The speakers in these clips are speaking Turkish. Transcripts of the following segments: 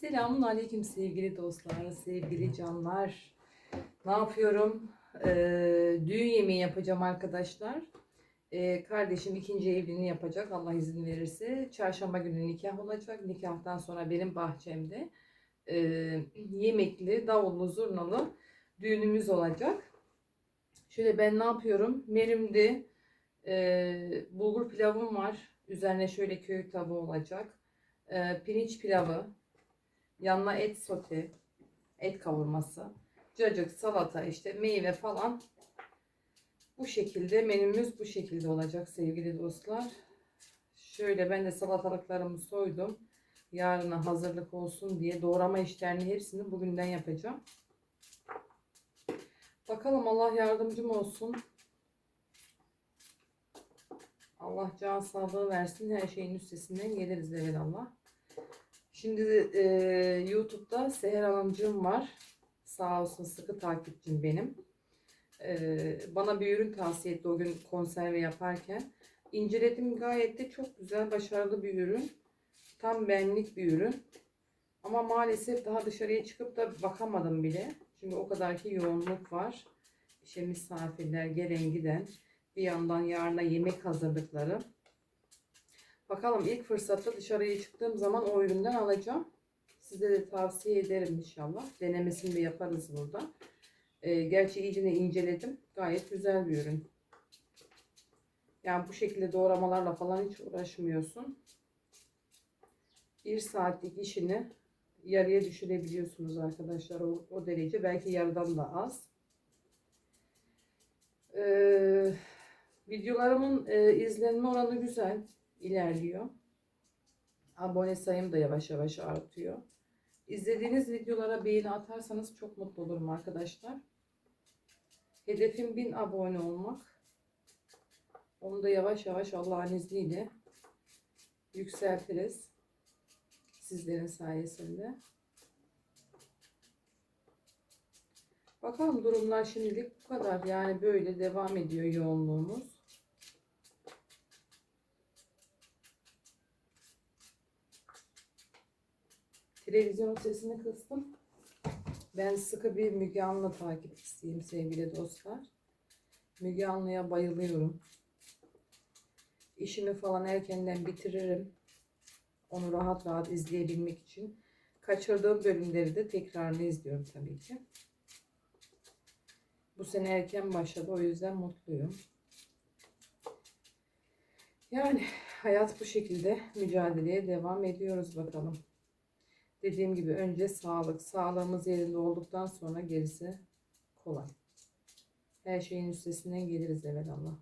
Selamun aleyküm sevgili dostlar, sevgili canlar. Ne yapıyorum? Ee, düğün yemeği yapacağım arkadaşlar. Ee, kardeşim ikinci evliliğini yapacak Allah izin verirse. Çarşamba günü nikah olacak. Nikahtan sonra benim bahçemde e, yemekli, davullu, zurnalı düğünümüz olacak. Şöyle ben ne yapıyorum? Merimde e, bulgur pilavım var. Üzerine şöyle köy tavuğu olacak. E, pirinç pilavı, Yanına et sote, et kavurması, cacık, salata, işte meyve falan. Bu şekilde menümüz bu şekilde olacak sevgili dostlar. Şöyle ben de salatalıklarımı soydum. Yarına hazırlık olsun diye doğrama işlerini hepsini bugünden yapacağım. Bakalım Allah yardımcım olsun. Allah can sağlığı versin. Her şeyin üstesinden geliriz evelallah. Şimdi e, YouTube'da Seher Hanımcığım var. Sağ olsun sıkı takipçim benim. E, bana bir ürün tavsiye etti o gün konserve yaparken. İnceledim gayet de çok güzel, başarılı bir ürün. Tam benlik bir ürün. Ama maalesef daha dışarıya çıkıp da bakamadım bile. Çünkü o kadar ki yoğunluk var. İşte misafirler gelen giden. Bir yandan yarına yemek hazırlıkları. Bakalım ilk fırsatta dışarıya çıktığım zaman o üründen alacağım. Size de tavsiye ederim inşallah. Denemesini de yaparız burada. Ee, gerçi iyice inceledim. Gayet güzel bir ürün. Yani bu şekilde doğramalarla falan hiç uğraşmıyorsun. Bir saatlik işini yarıya düşürebiliyorsunuz arkadaşlar. O, o derece. Belki yarıdan da az. Ee, videolarımın e, izlenme oranı güzel ilerliyor. Abone sayım da yavaş yavaş artıyor. İzlediğiniz videolara beğeni atarsanız çok mutlu olurum arkadaşlar. Hedefim 1000 abone olmak. Onu da yavaş yavaş Allah'ın izniyle yükseltiriz. Sizlerin sayesinde. Bakalım durumlar şimdilik bu kadar. Yani böyle devam ediyor yoğunluğumuz. Televizyon sesini kıstım. Ben sıkı bir Müge Anlı takipçisiyim sevgili dostlar. Müge Anlı'ya bayılıyorum. İşimi falan erkenden bitiririm. Onu rahat rahat izleyebilmek için. Kaçırdığım bölümleri de tekrarını izliyorum tabii ki. Bu sene erken başladı o yüzden mutluyum. Yani hayat bu şekilde mücadeleye devam ediyoruz bakalım. Dediğim gibi önce sağlık. Sağlığımız yerinde olduktan sonra gerisi kolay. Her şeyin üstesinden geliriz Allah.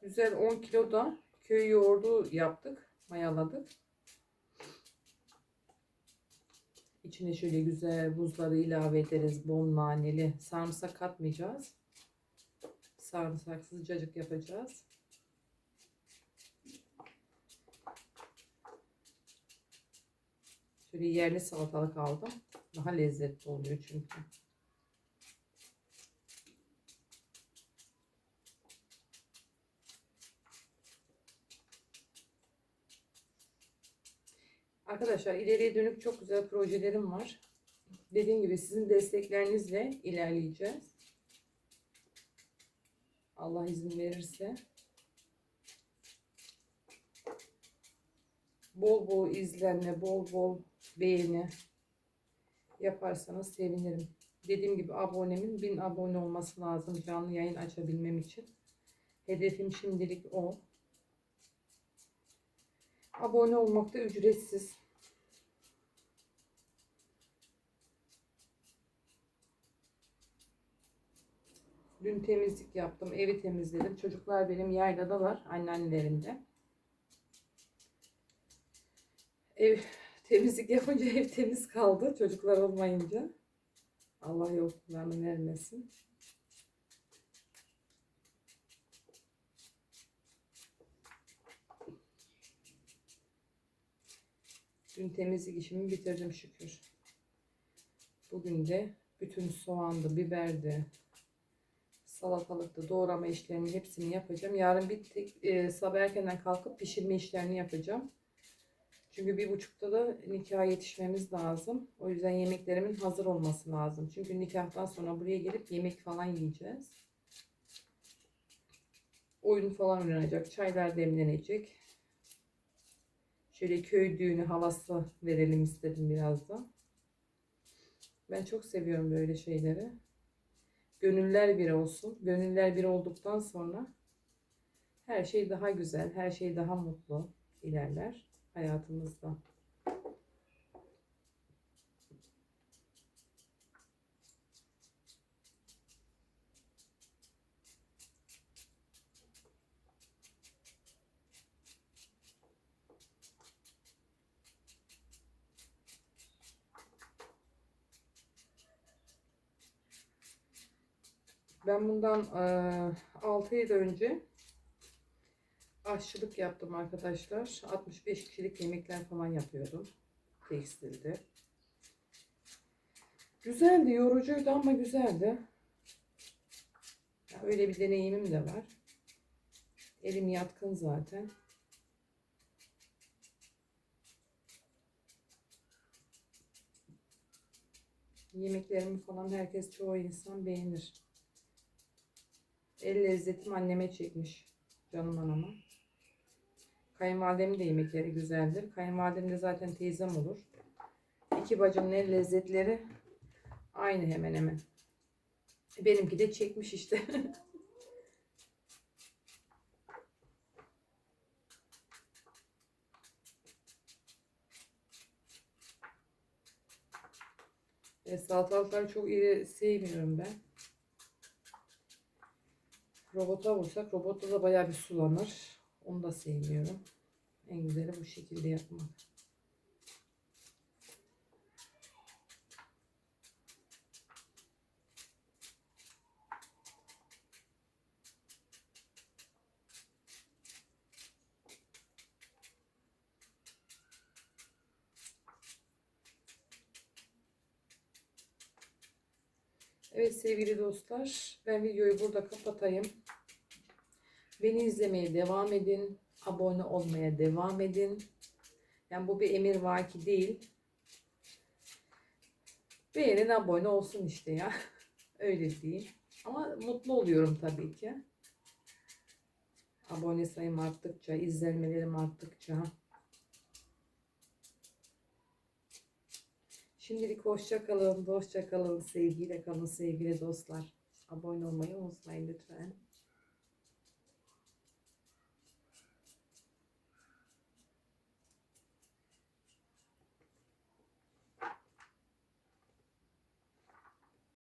Güzel 10 kilo da köy yoğurdu yaptık. Mayaladık. İçine şöyle güzel buzları ilave ederiz. Bol naneli. Sarımsak katmayacağız. Sarımsaksız cacık yapacağız. Şöyle yerli salatalık aldım. Daha lezzetli oluyor çünkü. Arkadaşlar ileriye dönük çok güzel projelerim var. Dediğim gibi sizin desteklerinizle ilerleyeceğiz. Allah izin verirse. Bol bol izlenme, bol bol beğeni yaparsanız sevinirim. Dediğim gibi abonemin 1000 abone olması lazım canlı yayın açabilmem için. Hedefim şimdilik o. Abone olmak da ücretsiz. Dün temizlik yaptım. Evi temizledim. Çocuklar benim yayladalar. Anneannelerinde. Ev temizlik yapınca ev temiz kaldı. Çocuklar olmayınca. Allah yokluğunu vermesin. Dün temizlik işimi bitirdim şükür. Bugün de bütün soğandı, biberdi, Salatalıkta doğrama işlerini hepsini yapacağım. Yarın bir tek e, sabah erkenden kalkıp pişirme işlerini yapacağım. Çünkü bir buçukta da nikaha yetişmemiz lazım. O yüzden yemeklerimin hazır olması lazım. Çünkü nikahtan sonra buraya gelip yemek falan yiyeceğiz. Oyun falan oynanacak. Çaylar demlenecek. Şöyle köy düğünü havası verelim istedim biraz da. Ben çok seviyorum böyle şeyleri. Gönüller bir olsun. Gönüller bir olduktan sonra her şey daha güzel, her şey daha mutlu ilerler hayatımızda. Ben bundan 6 yıl önce aşçılık yaptım arkadaşlar. 65 kişilik yemekler falan yapıyordum. Tekstilde. Güzeldi, yorucuydu ama güzeldi. Öyle bir deneyimim de var. Elim yatkın zaten. Yemeklerimi falan herkes çoğu insan beğenir. El lezzetim anneme çekmiş. Canım anama. Kayınvalidemin de yemekleri güzeldir. Kayınvalidem de zaten teyzem olur. İki bacımın el lezzetleri aynı hemen hemen. Benimki de çekmiş işte. E, salatalıkları çok iri sevmiyorum ben. Robota vursak robotta da bayağı bir sulanır. Onu da sevmiyorum. En güzeli bu şekilde yapmak. Evet sevgili dostlar ben videoyu burada kapatayım. Beni izlemeye devam edin. Abone olmaya devam edin. Yani bu bir emir vaki değil. Beğenin abone olsun işte ya. Öyle değil. Ama mutlu oluyorum tabii ki. Abone sayım arttıkça, izlenmelerim arttıkça. Şimdilik hoşça kalın, dostça kalın, sevgiyle kalın sevgili dostlar. Abone olmayı unutmayın lütfen.